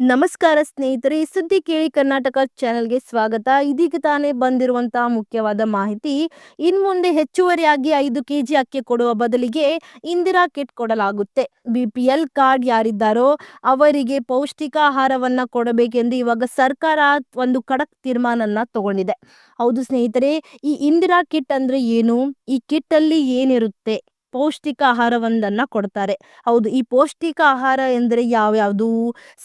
ನಮಸ್ಕಾರ ಸ್ನೇಹಿತರೆ, ಸುದ್ದಿ ಕೇಳಿ ಕರ್ನಾಟಕ ಚಾನೆಲ್ಗೆ ಸ್ವಾಗತ. ಇದೀಗ ತಾನೇ ಬಂದಿರುವಂತಹ ಮುಖ್ಯವಾದ ಮಾಹಿತಿ, ಇನ್ ಮುಂದೆ ಹೆಚ್ಚುವರಿಯಾಗಿ ಐದು ಕೆಜಿ ಅಕ್ಕಿ ಕೊಡುವ ಬದಲಿಗೆ ಇಂದಿರಾ ಕಿಟ್ ಕೊಡಲಾಗುತ್ತೆ. ಬಿಪಿಎಲ್ ಕಾರ್ಡ್ ಯಾರಿದ್ದಾರೋ ಅವರಿಗೆ ಪೌಷ್ಟಿಕ ಆಹಾರವನ್ನ ಕೊಡಬೇಕೆಂದು ಇವಾಗ ಸರ್ಕಾರ ಒಂದು ಖಡಕ್ ತೀರ್ಮಾನನ ತಗೊಂಡಿದೆ. ಹೌದು ಸ್ನೇಹಿತರೆ, ಈ ಇಂದಿರಾ ಕಿಟ್ ಅಂದ್ರೆ ಏನು? ಈ ಕಿಟ್ ಅಲ್ಲಿ ಏನಿರುತ್ತೆ? ಪೌಷ್ಟಿಕ ಆಹಾರವೊಂದನ್ನು ಕೊಡ್ತಾರೆ. ಹೌದು, ಈ ಪೌಷ್ಟಿಕ ಆಹಾರ ಎಂದರೆ ಯಾವ್ಯಾವುದು?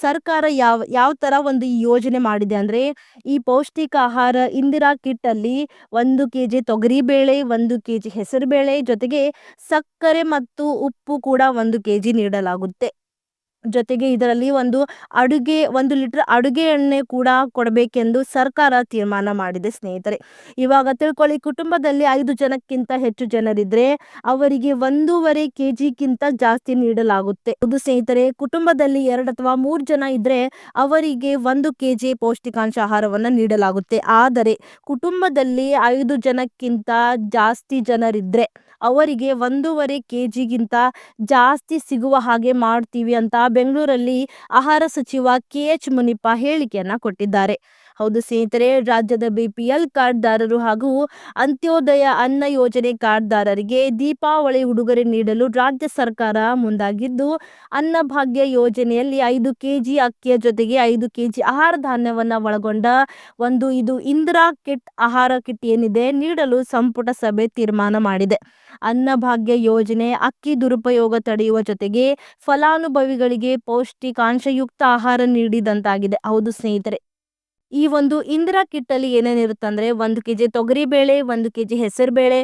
ಸರ್ಕಾರ ಯಾವ ಯಾವ ಥರ ಒಂದು ಈ ಯೋಜನೆ ಮಾಡಿದೆ ಅಂದರೆ, ಈ ಪೌಷ್ಟಿಕ ಆಹಾರ ಇಂದಿರಾ ಕಿಟ್ಟಲ್ಲಿ ಒಂದು ಕೆ ಜಿ ತೊಗರಿಬೇಳೆ, ಒಂದು ಕೆ ಜಿ ಹೆಸರುಬೇಳೆ ಜೊತೆಗೆ ಸಕ್ಕರೆ ಮತ್ತು ಉಪ್ಪು ಕೂಡ ಒಂದು ಕೆಜಿ ನೀಡಲಾಗುತ್ತೆ. ಜೊತೆಗೆ ಇದರಲ್ಲಿ ಒಂದು ಅಡುಗೆ, ಒಂದು ಲೀಟರ್ ಅಡುಗೆ ಎಣ್ಣೆ ಕೂಡ ಕೊಡಬೇಕೆಂದು ಸರ್ಕಾರ ತೀರ್ಮಾನ ಮಾಡಿದೆ ಸ್ನೇಹಿತರೆ. ಇವಾಗ ತಿಳ್ಕೊಳ್ಳಿ, ಕುಟುಂಬದಲ್ಲಿ ಐದು ಜನಕ್ಕಿಂತ ಹೆಚ್ಚು ಜನರಿದ್ರೆ ಅವರಿಗೆ ಒಂದೂವರೆ ಕೆ ಜಿಗಿಂತ ಜಾಸ್ತಿ ನೀಡಲಾಗುತ್ತೆ. ಇದು ಸ್ನೇಹಿತರೆ, ಕುಟುಂಬದಲ್ಲಿ ಎರಡು ಅಥವಾ ಮೂರು ಜನ ಇದ್ರೆ ಅವರಿಗೆ ಒಂದು ಕೆ ಜಿ ಪೌಷ್ಟಿಕಾಂಶ ಆಹಾರವನ್ನು ನೀಡಲಾಗುತ್ತೆ. ಆದರೆ ಕುಟುಂಬದಲ್ಲಿ ಐದು ಜನಕ್ಕಿಂತ ಜಾಸ್ತಿ ಜನರಿದ್ರೆ ಅವರಿಗೆ ಒಂದೂವರೆ ಕೆ ಜಿಗಿಂತ ಜಾಸ್ತಿ ಸಿಗುವ ಹಾಗೆ ಮಾಡ್ತೀವಿ ಅಂತ ಬೆಂಗಳೂರಲ್ಲಿ ಆಹಾರ ಸಚಿವ ಕೆ ಎಚ್ ಹೇಳಿಕೆಯನ್ನ ಕೊಟ್ಟಿದ್ದಾರೆ. ಹೌದು ಸ್ನೇಹಿತರೆ, ರಾಜ್ಯದ ಬಿಪಿಎಲ್ ಕಾರ್ಡ್ದಾರರು ಹಾಗೂ ಅಂತ್ಯೋದಯ ಅನ್ನ ಯೋಜನೆ ಕಾರ್ಡ್ದಾರರಿಗೆ ದೀಪಾವಳಿ ಉಡುಗೊರೆ ನೀಡಲು ರಾಜ್ಯ ಸರ್ಕಾರ ಮುಂದಾಗಿದ್ದು ಅನ್ನಭಾಗ್ಯ ಯೋಜನೆಯಲ್ಲಿ ಐದು ಕೆಜಿ ಅಕ್ಕಿಯ ಜೊತೆಗೆ ಐದು ಕೆಜಿ ಆಹಾರ ಧಾನ್ಯವನ್ನು ಒಳಗೊಂಡ ಒಂದು ಇದು ಇಂದಿರಾ ಕಿಟ್ ಆಹಾರ ಕಿಟ್ ಏನಿದೆ ನೀಡಲು ಸಂಪುಟ ಸಭೆ ತೀರ್ಮಾನ ಮಾಡಿದೆ. ಅನ್ನಭಾಗ್ಯ ಯೋಜನೆ ಅಕ್ಕಿ ದುರುಪಯೋಗ ತಡೆಯುವ ಜೊತೆಗೆ ಫಲಾನುಭವಿಗಳಿಗೆ ಪೌಷ್ಟಿಕಾಂಶಯುಕ್ತ ಆಹಾರ ನೀಡಿದಂತಾಗಿದೆ. ಹೌದು ಸ್ನೇಹಿತರೆ. ಈ ಒಂದು ಇಂದಿರಾ ಕಿಟ್ ಅಲ್ಲಿ ಏನೇನಿರುತ್ತೆ ಅಂದ್ರೆ ಒಂದು ಕೆ ಜಿ ತೊಗರಿಬೇಳೆ ಒಂದು ಕೆಜಿ ಹೆಸರು ಬೇಳೆ,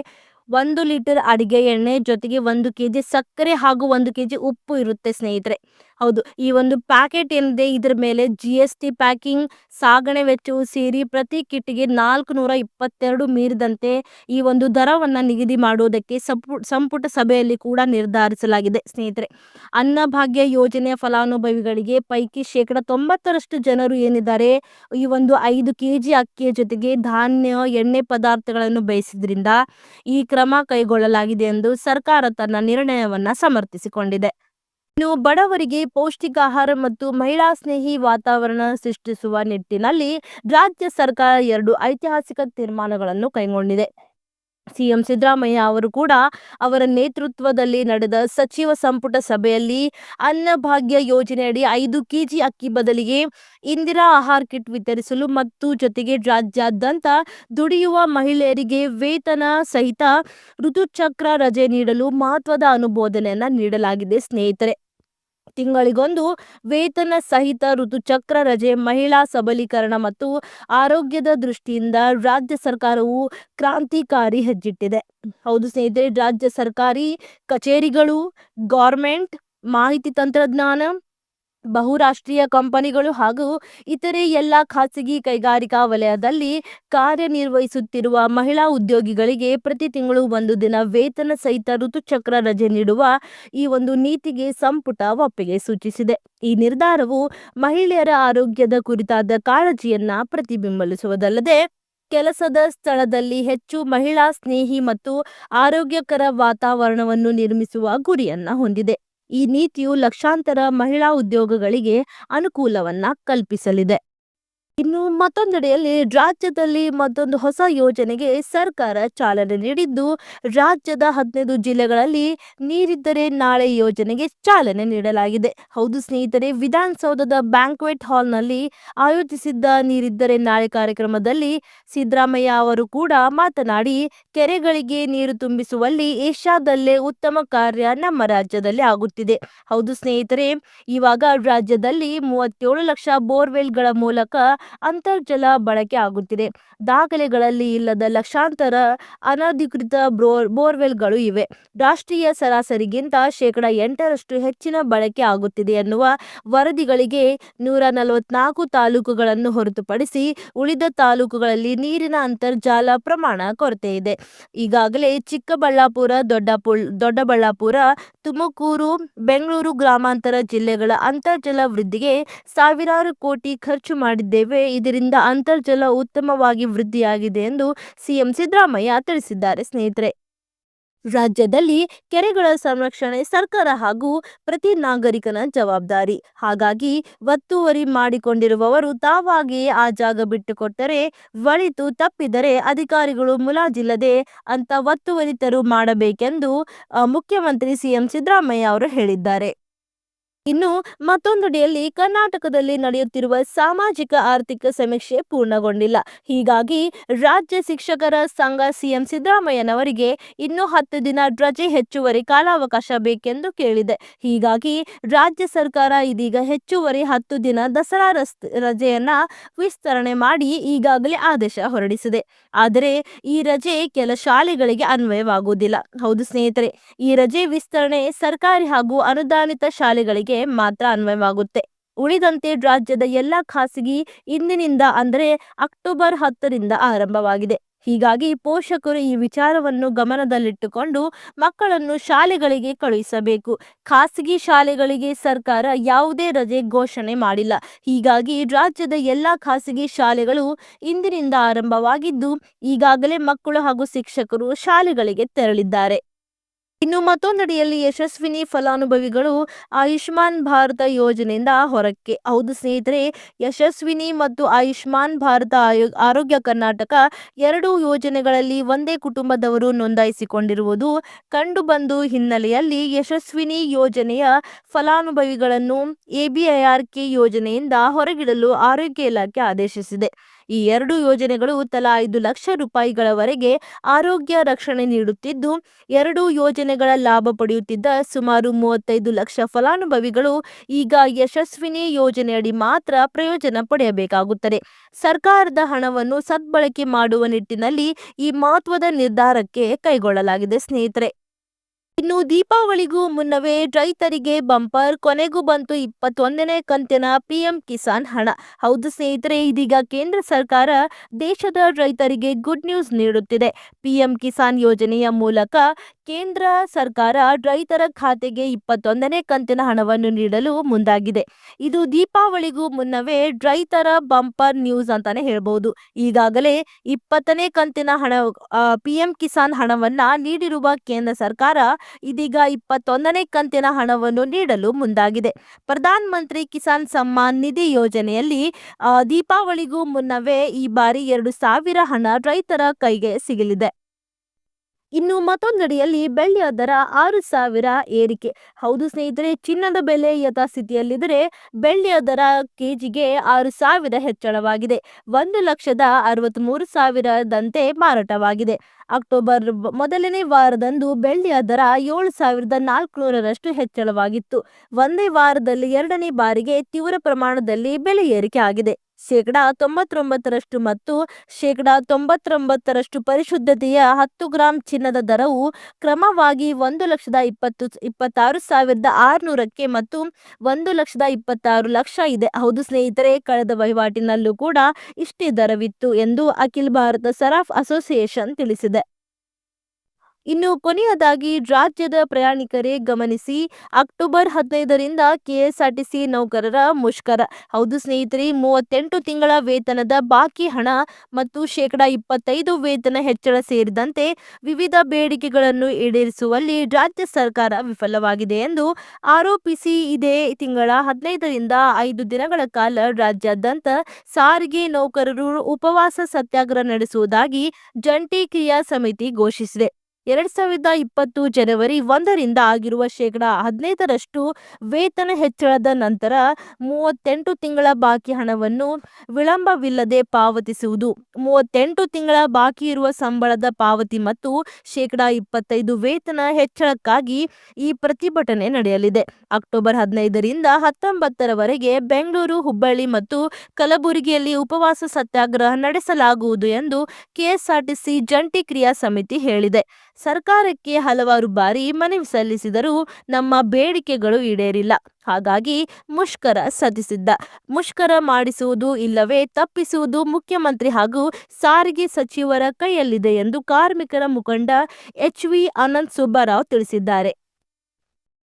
ಒಂದು ಲೀಟರ್ ಅಡಿಗೆ ಎಣ್ಣೆ ಜೊತೆಗೆ ಒಂದು ಕೆ ಜಿ ಸಕ್ಕರೆ ಹಾಗೂ ಒಂದು ಕೆ ಜಿ ಉಪ್ಪು ಇರುತ್ತೆ ಸ್ನೇಹಿತರೆ. ಹೌದು. ಈ ಒಂದು ಪ್ಯಾಕೆಟ್ ಏನಿದೆ ಇದರ ಮೇಲೆ ಜಿ ಎಸ್ ಟಿ ಪ್ಯಾಕಿಂಗ್, ಸಾಗಣೆ ವೆಚ್ಚವು ಸೇರಿ ಪ್ರತಿ ಕಿಟ್ಗೆ ನಾಲ್ಕು ನೂರ ಇಪ್ಪತ್ತೆರಡು ಮೀರಿದಂತೆ ಈ ಒಂದು ದರವನ್ನು ನಿಗದಿ ಮಾಡುವುದಕ್ಕೆ ಸಂಪು, ಸಂಪುಟ ಸಭೆಯಲ್ಲಿ ಕೂಡ ನಿರ್ಧರಿಸಲಾಗಿದೆ. ಸ್ನೇಹಿತರೆ ಅನ್ನಭಾಗ್ಯ ಯೋಜನೆಯ ಫಲಾನುಭವಿಗಳಿಗೆ ಪೈಕಿ ಶೇಕಡ ತೊಂಬತ್ತರಷ್ಟು ಜನರು ಏನಿದ್ದಾರೆ, ಈ ಒಂದು ಐದು ಕೆ ಜಿ ಅಕ್ಕಿಯ ಜೊತೆಗೆ ಧಾನ್ಯ, ಎಣ್ಣೆ ಪದಾರ್ಥಗಳನ್ನು ಬೇಯಿಸಿದ್ರಿಂದ ಈ ಕ್ರಮ ಕೈಗೊಳ್ಳಲಾಗಿದೆ ಎಂದು ಸರ್ಕಾರ ತನ್ನ ನಿರ್ಣಯವನ್ನು ಸಮರ್ಥಿಸಿಕೊಂಡಿದೆ. ಇನ್ನು ಬಡವರಿಗೆ ಪೌಷ್ಟಿಕ ಆಹಾರ ಮತ್ತು ಮಹಿಳಾ ಸ್ನೇಹಿ ವಾತಾವರಣ ಸೃಷ್ಟಿಸುವ ನಿಟ್ಟಿನಲ್ಲಿ ರಾಜ್ಯ ಸರ್ಕಾರ ಎರಡು ಐತಿಹಾಸಿಕ ತೀರ್ಮಾನಗಳನ್ನು ಕೈಗೊಂಡಿದೆ. ಸಿಎಂ ಸಿದ್ದರಾಮಯ್ಯ ಅವರು ಕೂಡ ಅವರ ನೇತೃತ್ವದಲ್ಲಿ ನಡೆದ ಸಚಿವ ಸಂಪುಟ ಸಭೆಯಲ್ಲಿ ಅನ್ನಭಾಗ್ಯ ಯೋಜನೆಯಡಿ ಐದು ಕೆಜಿ ಅಕ್ಕಿ ಬದಲಿಗೆ ಇಂದಿರಾ ಆಹಾರ ಕಿಟ್ ವಿತರಿಸಲು ಮತ್ತು ಜೊತೆಗೆ ರಾಜ್ಯಾದ್ಯಂತ ದುಡಿಯುವ ಮಹಿಳೆಯರಿಗೆ ವೇತನ ಸಹಿತ ಋತುಚಕ್ರ ರಜೆ ನೀಡಲು ಮಹತ್ವದ ಅನುಮೋದನೆಯನ್ನ ನೀಡಲಾಗಿದೆ ಸ್ನೇಹಿತರೆ. ತಿಂಗಳಿಗೊಂದು ವೇತನ ಸಹಿತ ಋತುಚಕ್ರ ರಜೆ, ಮಹಿಳಾ ಸಬಲೀಕರಣ ಮತ್ತು ಆರೋಗ್ಯದ ದೃಷ್ಟಿಯಿಂದ ರಾಜ್ಯ ಸರ್ಕಾರವು ಕ್ರಾಂತಿಕಾರಿ ಹೆಜ್ಜಿಟ್ಟಿದೆ. ಹೌದು ಸ್ನೇಹಿತರೆ, ರಾಜ್ಯ ಸರ್ಕಾರಿ ಕಚೇರಿಗಳು, ಗೌರ್ಮೆಂಟ್, ಮಾಹಿತಿ ತಂತ್ರಜ್ಞಾನ ಬಹುರಾಷ್ಟ್ರೀಯ ಕಂಪನಿಗಳು ಹಾಗೂ ಇತರೆ ಎಲ್ಲ ಖಾಸಗಿ ಕೈಗಾರಿಕಾ ವಲಯದಲ್ಲಿ ಕಾರ್ಯನಿರ್ವಹಿಸುತ್ತಿರುವ ಮಹಿಳಾ ಉದ್ಯೋಗಿಗಳಿಗೆ ಪ್ರತಿ ತಿಂಗಳು ಒಂದು ದಿನ ವೇತನ ಸಹಿತ ಋತುಚಕ್ರ ರಜೆ ನೀಡುವ ಈ ಒಂದು ನೀತಿಗೆ ಸಂಪುಟ ಒಪ್ಪಿಗೆ ಸೂಚಿಸಿದೆ. ಈ ನಿರ್ಧಾರವು ಮಹಿಳೆಯರ ಆರೋಗ್ಯದ ಕುರಿತಾದ ಕಾಳಜಿಯನ್ನ ಪ್ರತಿಬಿಂಬಿಸುವುದಲ್ಲದೆ, ಕೆಲಸದ ಸ್ಥಳದಲ್ಲಿ ಹೆಚ್ಚು ಮಹಿಳಾ ಸ್ನೇಹಿ ಮತ್ತು ಆರೋಗ್ಯಕರ ವಾತಾವರಣವನ್ನು ನಿರ್ಮಿಸುವ ಗುರಿಯನ್ನ ಹೊಂದಿದೆ. ಈ ನೀತಿಯು ಲಕ್ಷಾಂತರ ಮಹಿಳಾ ಉದ್ಯೋಗಗಳಿಗೆ ಅನುಕೂಲವನ್ನ ಕಲ್ಪಿಸಲಿದೆ. ಇನ್ನು ಮತ್ತೊಂದೆಡೆಯಲ್ಲಿ ರಾಜ್ಯದಲ್ಲಿ ಮತ್ತೊಂದು ಹೊಸ ಯೋಜನೆಗೆ ಸರ್ಕಾರ ಚಾಲನೆ ನೀಡಿದ್ದು, ರಾಜ್ಯದ ಹದಿನೈದು ಜಿಲ್ಲೆಗಳಲ್ಲಿ ನೀರಿದ್ದರೆ ನಾಳೆ ಯೋಜನೆಗೆ ಚಾಲನೆ ನೀಡಲಾಗಿದೆ. ಹೌದು ಸ್ನೇಹಿತರೆ, ವಿಧಾನಸೌಧದ ಬ್ಯಾಂಕ್ವೆಟ್ ಹಾಲ್ನಲ್ಲಿ ಆಯೋಜಿಸಿದ್ದ ನೀರಿದ್ದರೆ ನಾಳೆ ಕಾರ್ಯಕ್ರಮದಲ್ಲಿ ಸಿದ್ದರಾಮಯ್ಯ ಅವರು ಕೂಡ ಮಾತನಾಡಿ, ಕೆರೆಗಳಿಗೆ ನೀರು ತುಂಬಿಸುವಲ್ಲಿ ಏಷ್ಯಾದಲ್ಲೇ ಉತ್ತಮ ಕಾರ್ಯ ನಮ್ಮ ರಾಜ್ಯದಲ್ಲಿ ಆಗುತ್ತಿದೆ. ಹೌದು ಸ್ನೇಹಿತರೆ, ಇವಾಗ ರಾಜ್ಯದಲ್ಲಿ ಮೂವತ್ತೇಳು ಲಕ್ಷ ಬೋರ್ವೆಲ್ಗಳ ಮೂಲಕ ಅಂತರ್ಜಲ ಬಳಕೆ ಆಗುತ್ತಿದೆ. ದಾಖಲೆಗಳಲ್ಲಿ ಇಲ್ಲದ ಲಕ್ಷಾಂತರ ಅನಧಿಕೃತ ಬೋರ್, ಬೋರ್ವೆಲ್ಗಳು ಇವೆ. ರಾಷ್ಟ್ರೀಯ ಸರಾಸರಿಗಿಂತ ಶೇಕಡ ಎಂಟರಷ್ಟು ಹೆಚ್ಚಿನ ಬಳಕೆ ಆಗುತ್ತಿದೆ ಎನ್ನುವ ವರದಿಗಳಿಗೆ ನೂರ ನಲವತ್ನಾಲ್ಕು ತಾಲೂಕುಗಳನ್ನು ಹೊರತುಪಡಿಸಿ ಉಳಿದ ತಾಲೂಕುಗಳಲ್ಲಿ ನೀರಿನ ಅಂತರ್ಜಾಲ ಪ್ರಮಾಣ ಕೊರತೆ ಇದೆ. ಈಗಾಗಲೇ ಚಿಕ್ಕಬಳ್ಳಾಪುರ, ದೊಡ್ಡಪುಳ್, ದೊಡ್ಡಬಳ್ಳಾಪುರ, ತುಮಕೂರು, ಬೆಂಗಳೂರು ಗ್ರಾಮಾಂತರ ಜಿಲ್ಲೆಗಳ ಅಂತರ್ಜಲ ವೃದ್ಧಿಗೆ ಸಾವಿರಾರು ಕೋಟಿ ಖರ್ಚು ಮಾಡಿದ್ದೇವೆ. ಇದರಿಂದ ಅಂತರ್ಜಲ ಉತ್ತಮವಾಗಿ ವೃದ್ಧಿಯಾಗಿದೆ ಎಂದು ಸಿಎಂ ಸಿದ್ದರಾಮಯ್ಯ ತಿಳಿಸಿದ್ದಾರೆ. ಸ್ನೇಹಿತರೆ, ರಾಜ್ಯದಲ್ಲಿ ಕೆರೆಗಳ ಸಂರಕ್ಷಣೆ ಸರ್ಕಾರ ಹಾಗೂ ಪ್ರತಿ ನಾಗರಿಕನ ಜವಾಬ್ದಾರಿ. ಹಾಗಾಗಿ ಒತ್ತುವರಿ ಮಾಡಿಕೊಂಡಿರುವವರು ತಾವಾಗಿಯೇ ಆ ಜಾಗ ಬಿಟ್ಟುಕೊಟ್ಟರೆ, ಒಳಿತು ತಪ್ಪಿದರೆ ಅಧಿಕಾರಿಗಳು ಮುಲಾಜಿಲ್ಲದೆ ಅಂತ ಒತ್ತುವರಿತರು ಮಾಡಬೇಕೆಂದು ಮುಖ್ಯಮಂತ್ರಿ ಸಿಎಂ ಸಿದ್ದರಾಮಯ್ಯ ಅವರು ಹೇಳಿದ್ದಾರೆ. ಇನ್ನು ಮತ್ತೊಂದೆಡೆಯಲ್ಲಿ ಕರ್ನಾಟಕದಲ್ಲಿ ನಡೆಯುತ್ತಿರುವ ಸಾಮಾಜಿಕ ಆರ್ಥಿಕ ಸಮೀಕ್ಷೆ ಪೂರ್ಣಗೊಂಡಿಲ್ಲ. ಹೀಗಾಗಿ ರಾಜ್ಯ ಶಿಕ್ಷಕರ ಸಂಘ ಸಿಎಂ ಸಿದ್ದರಾಮಯ್ಯನವರಿಗೆ ಇನ್ನೂ ಹತ್ತು ದಿನ ರಜೆ ಹೆಚ್ಚುವರಿ ಕಾಲಾವಕಾಶ ಬೇಕೆಂದು ಕೇಳಿದೆ. ಹೀಗಾಗಿ ರಾಜ್ಯ ಸರ್ಕಾರ ಇದೀಗ ಹೆಚ್ಚುವರಿ ಹತ್ತು ದಿನ ದಸರಾ ರಜೆಯನ್ನ ವಿಸ್ತರಣೆ ಮಾಡಿ ಈಗಾಗಲೇ ಆದೇಶ ಹೊರಡಿಸಿದೆ. ಆದರೆ ಈ ರಜೆ ಕೆಲ ಶಾಲೆಗಳಿಗೆ ಅನ್ವಯವಾಗುವುದಿಲ್ಲ. ಹೌದು ಸ್ನೇಹಿತರೆ, ಈ ರಜೆ ವಿಸ್ತರಣೆ ಸರ್ಕಾರಿ ಹಾಗೂ ಅನುದಾನಿತ ಶಾಲೆಗಳಿಗೆ ಮಾತ್ರ ಅನ್ವಯವಾಗುತ್ತೆ. ಉಳಿದಂತೆ ರಾಜ್ಯದ ಎಲ್ಲ ಖಾಸಗಿ ಇಂದಿನಿಂದ ಅಂದರೆ ಅಕ್ಟೋಬರ್ ಹತ್ತರಿಂದ ಆರಂಭವಾಗಿದೆ. ಹೀಗಾಗಿ ಪೋಷಕರು ಈ ವಿಚಾರವನ್ನು ಗಮನದಲ್ಲಿಟ್ಟುಕೊಂಡು ಮಕ್ಕಳನ್ನು ಶಾಲೆಗಳಿಗೆ ಕಳುಹಿಸಬೇಕು. ಖಾಸಗಿ ಶಾಲೆಗಳಿಗೆ ಸರ್ಕಾರ ಯಾವುದೇ ರಜೆ ಘೋಷಣೆ ಮಾಡಿಲ್ಲ. ಹೀಗಾಗಿ ರಾಜ್ಯದ ಎಲ್ಲ ಖಾಸಗಿ ಶಾಲೆಗಳು ಇಂದಿನಿಂದ ಆರಂಭವಾಗಿದ್ದು ಈಗಾಗಲೇ ಮಕ್ಕಳು ಹಾಗೂ ಶಿಕ್ಷಕರು ಶಾಲೆಗಳಿಗೆ ತೆರಳಿದ್ದಾರೆ. ಇನ್ನು ಮತ್ತೊಂದಡಿಯಲ್ಲಿ ಯಶಸ್ವಿನಿ ಫಲಾನುಭವಿಗಳು ಆಯುಷ್ಮಾನ್ ಭಾರತ ಯೋಜನೆಯಿಂದ ಹೊರಕ್ಕೆ. ಹೌದು ಸ್ನೇಹಿತರೆ, ಯಶಸ್ವಿನಿ ಮತ್ತು ಆಯುಷ್ಮಾನ್ ಭಾರತ ಆರೋಗ್ಯ ಕರ್ನಾಟಕ ಎರಡೂ ಯೋಜನೆಗಳಲ್ಲಿ ಒಂದೇ ಕುಟುಂಬದವರು ನೋಂದಾಯಿಸಿಕೊಂಡಿರುವುದು ಕಂಡುಬಂದು ಹಿನ್ನೆಲೆಯಲ್ಲಿ ಯಶಸ್ವಿನಿ ಯೋಜನೆಯ ಫಲಾನುಭವಿಗಳನ್ನು ಎಬಿಐಆರ್ಕೆ ಯೋಜನೆಯಿಂದ ಹೊರಗಿಡಲು ಆರೋಗ್ಯ ಇಲಾಖೆ ಆದೇಶಿಸಿದೆ. ಈ ಎರಡು ಯೋಜನೆಗಳು ತಲಾ ಐದು ಲಕ್ಷ ರೂಪಾಯಿಗಳವರೆಗೆ ಆರೋಗ್ಯ ರಕ್ಷಣೆ ನೀಡುತ್ತಿದ್ದು, ಎರಡೂ ಯೋಜನೆಗಳ ಲಾಭ ಪಡೆಯುತ್ತಿದ್ದ ಸುಮಾರು ಮೂವತ್ತೈದು ಲಕ್ಷ ಫಲಾನುಭವಿಗಳು ಈಗ ಯಶಸ್ವಿನಿ ಯೋಜನೆಯಡಿ ಮಾತ್ರ ಪ್ರಯೋಜನ ಪಡೆಯಬೇಕಾಗುತ್ತದೆ. ಸರ್ಕಾರದ ಹಣವನ್ನು ಸದ್ಬಳಕೆ ಮಾಡುವ ನಿಟ್ಟಿನಲ್ಲಿ ಈ ಮಹತ್ವದ ನಿರ್ಧಾರಕ್ಕೆ ಕೈಗೊಳ್ಳಲಾಗಿದೆ ಸ್ನೇಹಿತರೆ. ಇನ್ನು ದೀಪಾವಳಿಗೂ ಮುನ್ನವೇ ರೈತರಿಗೆ ಬಂಪರ್, ಕೊನೆಗೂ ಬಂತು ಇಪ್ಪತ್ತೊಂದನೇ ಕಂತಿನ ಪಿಎಂ ಕಿಸಾನ್ ಹಣ. ಹೌದು ಸ್ನೇಹಿತರೆ, ಇದೀಗ ಕೇಂದ್ರ ಸರ್ಕಾರ ದೇಶದ ರೈತರಿಗೆ ಗುಡ್ ನ್ಯೂಸ್ ನೀಡುತ್ತಿದೆ. ಪಿಎಂ ಕಿಸಾನ್ ಯೋಜನೆಯ ಮೂಲಕ ಕೇಂದ್ರ ಸರ್ಕಾರ ರೈತರ ಖಾತೆಗೆ ಇಪ್ಪತ್ತೊಂದನೇ ಕಂತಿನ ಹಣವನ್ನು ನೀಡಲು ಮುಂದಾಗಿದೆ. ಇದು ದೀಪಾವಳಿಗೂ ಮುನ್ನವೇ ರೈತರ ಬಂಪರ್ ನ್ಯೂಸ್ ಅಂತಾನೆ ಹೇಳ್ಬೋದು. ಈಗಾಗಲೇ ಇಪ್ಪತ್ತನೇ ಕಂತಿನ ಹಣ ಪಿಎಂ ಕಿಸಾನ್ ಹಣವನ್ನ ನೀಡಿರುವ ಕೇಂದ್ರ ಸರ್ಕಾರ ಇದೀಗ ಇಪ್ಪತ್ತೊಂದನೇ ಕಂತಿನ ಹಣವನ್ನು ನೀಡಲು ಮುಂದಾಗಿದೆ. ಪ್ರಧಾನ ಮಂತ್ರಿ ಕಿಸಾನ್ ಸಮ್ಮಾನ್ ನಿಧಿ ಯೋಜನೆಯಲ್ಲಿ ದೀಪಾವಳಿಗೂ ಮುನ್ನವೇ ಈ ಬಾರಿ ಎರಡು ಸಾವಿರ ಹಣ ರೈತರ ಕೈಗೆ ಸಿಗಲಿದೆ. ಇನ್ನು ಮತ್ತೊಂದೆಡೆಯಲ್ಲಿ ಬೆಳ್ಳಿಯ ದರ ಆರು ಸಾವಿರ ಏರಿಕೆ. ಹೌದು ಸ್ನೇಹಿತರೆ, ಚಿನ್ನದ ಬೆಲೆ ಯಥಾಸ್ಥಿತಿಯಲ್ಲಿದ್ದರೆ ಬೆಳ್ಳಿಯ ದರ ಕೆಜಿಗೆ ಆರು ಸಾವಿರ ಹೆಚ್ಚಳವಾಗಿದೆ. ಒಂದು ಲಕ್ಷದ ಅರವತ್ತ್ಮೂರು ಸಾವಿರದಂತೆ ಮಾರಾಟವಾಗಿದೆ. ಅಕ್ಟೋಬರ್ ಮೊದಲನೇ ವಾರದಂದು ಬೆಳ್ಳಿಯ ದರ ಏಳು ಸಾವಿರದ ನಾಲ್ಕುನೂರರಷ್ಟು ಹೆಚ್ಚಳವಾಗಿತ್ತು. ಒಂದೇ ವಾರದಲ್ಲಿ ಎರಡನೇ ಬಾರಿಗೆ ತೀವ್ರ ಪ್ರಮಾಣದಲ್ಲಿ ಬೆಲೆ ಏರಿಕೆ ಆಗಿದೆ. ಶೇಕಡಾ ತೊಂಬತ್ತೊಂಬತ್ತರಷ್ಟು ಮತ್ತು ಶೇಕಡಾ ತೊಂಬತ್ತೊಂಬತ್ತರಷ್ಟು ಪರಿಶುದ್ಧತೆಯ ಹತ್ತು ಗ್ರಾಂ ಚಿನ್ನದ ದರವು ಕ್ರಮವಾಗಿ ಒಂದು ಲಕ್ಷದ ಇಪ್ಪತ್ತು, ಇಪ್ಪತ್ತಾರು ಸಾವಿರದ ಆರುನೂರಕ್ಕೆ ಮತ್ತು ಒಂದು ಲಕ್ಷದ ಇಪ್ಪತ್ತಾರು ಲಕ್ಷ ಇದೆ. ಹೌದು ಸ್ನೇಹಿತರೆ, ಕಳೆದ ವಹಿವಾಟಿನಲ್ಲೂ ಕೂಡ ಇಷ್ಟೇ ದರವಿತ್ತು ಎಂದು ಅಖಿಲ ಭಾರತ ಸರಾಫ್ ಅಸೋಸಿಯೇಷನ್ ತಿಳಿಸಿದೆ. ಇನ್ನು ಕೊನೆಯದಾಗಿ ರಾಜ್ಯದ ಪ್ರಯಾಣಿಕರೇ ಗಮನಿಸಿ, ಅಕ್ಟೋಬರ್ ಹದಿನೈದರಿಂದ ಕೆಎಸ್ಆರ್ಟಿಸಿ ನೌಕರರ ಮುಷ್ಕರ. ಹೌದು ಸ್ನೇಹಿತರೆ, ಮೂವತ್ತೆಂಟು ತಿಂಗಳ ವೇತನದ ಬಾಕಿ ಹಣ ಮತ್ತು ಶೇಕಡ ಇಪ್ಪತ್ತೈದು ವೇತನ ಹೆಚ್ಚಳ ಸೇರಿದಂತೆ ವಿವಿಧ ಬೇಡಿಕೆಗಳನ್ನು ಈಡೇರಿಸುವಲ್ಲಿ ರಾಜ್ಯ ಸರ್ಕಾರ ವಿಫಲವಾಗಿದೆ ಎಂದು ಆರೋಪಿಸಿ ಇದೇ ತಿಂಗಳ ಹದಿನೈದರಿಂದ ಐದು ದಿನಗಳ ಕಾಲ ರಾಜ್ಯಾದ್ಯಂತ ಸಾರಿಗೆ ನೌಕರರು ಉಪವಾಸ ಸತ್ಯಾಗ್ರಹ ನಡೆಸುವುದಾಗಿ ಜಂಟಿ ಕ್ರಿಯಾ ಸಮಿತಿ ಘೋಷಿಸಿದೆ. ಎರಡ್ ಸಾವಿರದ ಇಪ್ಪತ್ತು ಜನವರಿ ಒಂದರಿಂದ ಆಗಿರುವ ಶೇಕಡ ಹದಿನೈದರಷ್ಟು ವೇತನ ಹೆಚ್ಚಳದ ನಂತರ ಮೂವತ್ತೆಂಟು ತಿಂಗಳ ಬಾಕಿ ಹಣವನ್ನು ವಿಳಂಬವಿಲ್ಲದೆ ಪಾವತಿಸುವುದು. ಮೂವತ್ತೆಂಟು ತಿಂಗಳ ಬಾಕಿ ಇರುವ ಸಂಬಳದ ಪಾವತಿ ಮತ್ತು ಶೇಕಡ ಇಪ್ಪತ್ತೈದು ವೇತನ ಹೆಚ್ಚಳಕ್ಕಾಗಿ ಈ ಪ್ರತಿಭಟನೆ ನಡೆಯಲಿದೆ. ಅಕ್ಟೋಬರ್ ಹದಿನೈದರಿಂದ ಹತ್ತೊಂಬತ್ತರವರೆಗೆ ಬೆಂಗಳೂರು, ಹುಬ್ಬಳ್ಳಿ ಮತ್ತು ಕಲಬುರಗಿಯಲ್ಲಿ ಉಪವಾಸ ಸತ್ಯಾಗ್ರಹ ನಡೆಸಲಾಗುವುದು ಎಂದು ಕೆಎಸ್ಆರ್ಟಿಸಿ ಜಂಟಿ ಕ್ರಿಯಾ ಸಮಿತಿ ಹೇಳಿದೆ. ಸರ್ಕಾರಕ್ಕೆ ಹಲವಾರು ಬಾರಿ ಮನವಿ ಸಲ್ಲಿಸಿದರೂ ನಮ್ಮ ಬೇಡಿಕೆಗಳು ಈಡೇರಿಲ್ಲ. ಹಾಗಾಗಿ ಮುಷ್ಕರ ಸತಿಸಿದ್ದ ಮುಷ್ಕರ ಮಾಡಿಸುವುದು ಇಲ್ಲವೇ ತಪ್ಪಿಸುವುದು ಮುಖ್ಯಮಂತ್ರಿ ಹಾಗೂ ಸಾರಿಗೆ ಸಚಿವರ ಕೈಯಲ್ಲಿದೆ ಎಂದು ಕಾರ್ಮಿಕರ ಮುಖಂಡ ಎಚ್ ವಿ ಅನಂತ್ ಸುಬ್ಬರಾವ್ ತಿಳಿಸಿದ್ದಾರೆ.